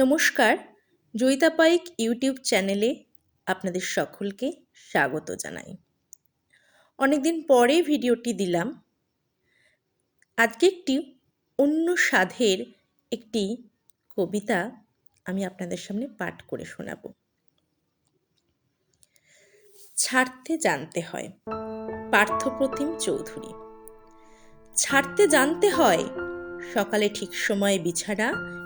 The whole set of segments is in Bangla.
নমস্কার, জয়িতা পাইক ইউটিউব চ্যানেলে আপনাদের সকলকে স্বাগত জানাই। অনেকদিন পরে ভিডিওটি দিলাম। আজকে একটি অন্য সাধের একটি কবিতা আমি আপনাদের সামনে পাঠ করে শোনাব। ছাড়তে জানতে হয় পার্থপ্রতিম চৌধুরী। ছাড়তে জানতে হয়, সকালে ঠিক সময়ে বিছানা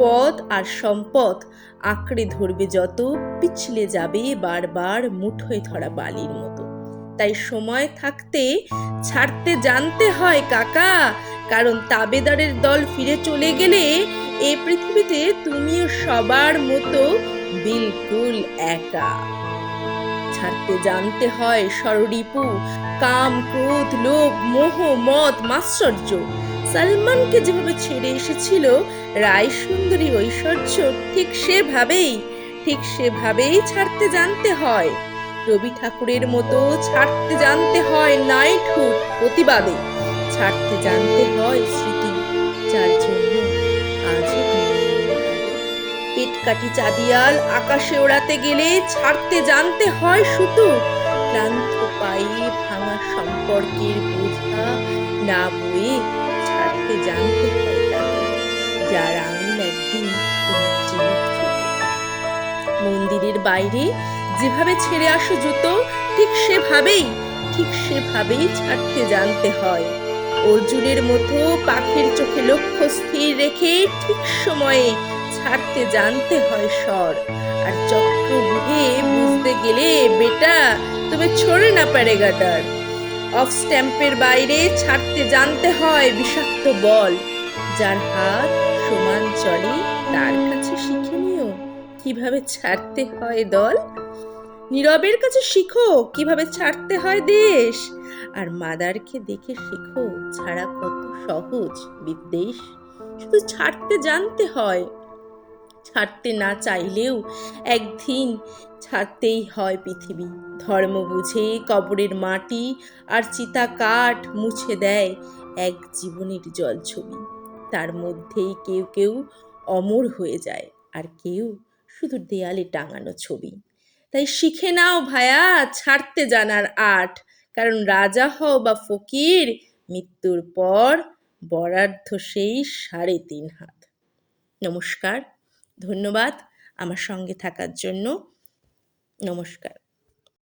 পদ আর সম্পদ। আঁকড়ে ধরবে যত, পিছলে যাবে বারবার মুঠোয় ধরা বালির মতো। তাই সময় থাকতে ছাড়তে জানতে হয় কাকা, কারণ তাবেদারের দল ফিরে চলে গেলে এ পৃথিবীতে তুমিও সবার মতো বিলকুল একা। ছাড়তে জানতে হয় সররিপু কাম, ক্রোধ, লোভ, মোহ, মদ, মাশ্চর্য। সালমানকে যেভাবে ছেড়ে এসেছিল রায় সুন্দরী ঐশ্বর্য ঠিক সেভাবেই ঠিক সেভাবেই ছাড়তে জানতে হয়। রবি ঠাকুরের মতো ছাড়তে জানতে হয় নাইটহুড প্রতিবাদে। ছাড়তে জানতে হয় স্মৃতি, যার জন্য আজও পেট কাটি চাঁদিয়াল আকাশে ওড়াতে গেলে ছাড়তে জানতে হয় শুধু ক্লান্ত পায়ে ভাঙা সম্পর্কের বোঝা না বয়ে ছাড়তে জানতে হয় যার আঙুল একদিন মন্দিরের বাইরে যেভাবে ছেড়ে আসো জুতো, ঠিক সেভাবেই ঠিক সেভাবেই ছাড়তে জানতে হয়। অর্জুনের মতো পাখির চোখে লক্ষ্য স্থির রেখে ঠিক সময়ে ছাড়তে জানতে হয় স্বর। আর চক্র বুঝে বুঝতে গেলে, বেটা, তুমি ছড়ে না পারে, গাটার। অফ স্ট্যাম্পের বাইরে ছাড়তে জানতে হয় বিষাক্ত বল, যার হাত সমান চলে তার কাছে শিখে নিও। কীভাবে ছাড়তে হয় দল? নীরবের কাছে শিখো, কীভাবে ছাড়তে হয় দেশ? আর মাদারকে দেখে শিখো, ছাড়া কত সহজ বিদ্বেষ। শুধু ছাড়তে জানতে হয় ছাড়তে না চাইলেও একদিন ছাড়তেই হয় পৃথিবী। ধর্ম বুঝে কবরের মাটি আর চিতা কাঠ মুছে দেয় এক জীবনের জল ছবি তার মধ্যেই কেউ কেউ অমর হয়ে যায় আর কেউ শুধু দেয়ালে টাঙানো ছবি। তাই শিখে নাও ভায়া, ছাড়তে জানার আট। কারণ রাজা হও বা ফকির, মৃত্যুর পর বরার্ধ সেই সাড়ে তিন হাত। নমস্কার। ধন্যবাদ আমার সঙ্গে থাকার জন্য। নমস্কার।